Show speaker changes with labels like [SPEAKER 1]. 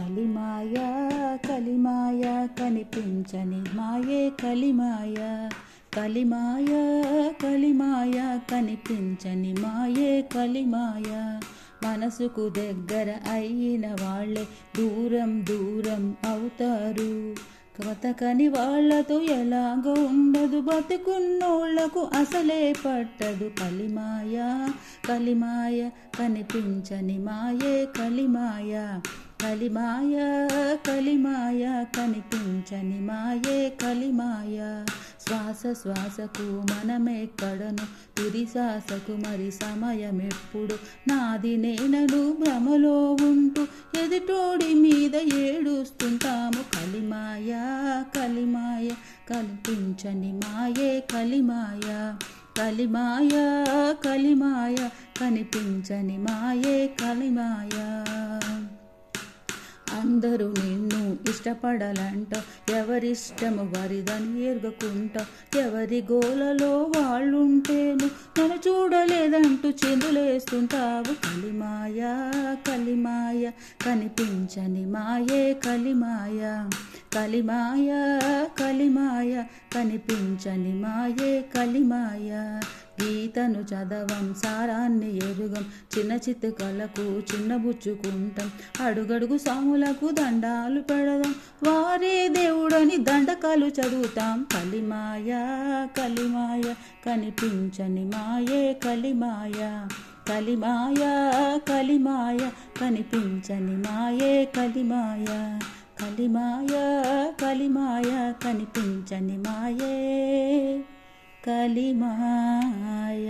[SPEAKER 1] కలిమాయ కలిమాయ కనిపించని మాయే కలిమాయ కలిమాయ కలిమాయ కనిపించని మాయే కలిమాయ. మనసుకు దగ్గర అయిన వాళ్ళే దూరం దూరం అవుతారు. బతకని వాళ్ళతో ఎలాగో ఉండదు బతుకున్నోళ్ళకు అసలే పట్టదు. కలిమాయ కలిమాయ కనిపించని మాయే కలిమాయ. కలిమాయ కలిమాయ కనిపించని మాయే కలిమాయ. శ్వాస శ్వాసకు మనమెక్కడను తుది శ్వాసకు మరి సమయం ఎప్పుడు నాది నేనను భ్రమలో ఉంటూ ఎదుటోడి మీద ఏడుస్తుంటాము. కలిమాయ కలిమాయ కనిపించని మాయే కలిమాయ. కలిమాయ కలిమాయ కనిపించని మాయే కలిమాయ. అందరూ నిన్ను ఇష్టపడాలంట. ఎవరిష్టము వారిదని ఎరుగకుంటా. ఎవరి గోలలో వాళ్ళుంటేను నన్ను చూడలేదంటూ చెందులేస్తుంటావు. కలిమాయ కలిమాయ కనిపించని మాయే కలిమాయ. కలిమాయ కలిమాయ కనిపించని మాయే కలిమాయ. గీతను చదవం సారాన్ని ఎరుగం. చిన్న చిత్తుకలకు చిన్న బుచ్చుకుంటాం. అడుగడుగు సాములకు దండాలు పెడదాం. వారే దేవుడని దండకాలు చదువుతాం. కలిమాయ కలిమాయ కనిపించని మాయే కలిమాయ. కలిమాయ కలిమాయ కనిపించని మాయే కలిమాయ. కలిమాయ కలిమాయ కనిపించని మాయే. కలిమాయ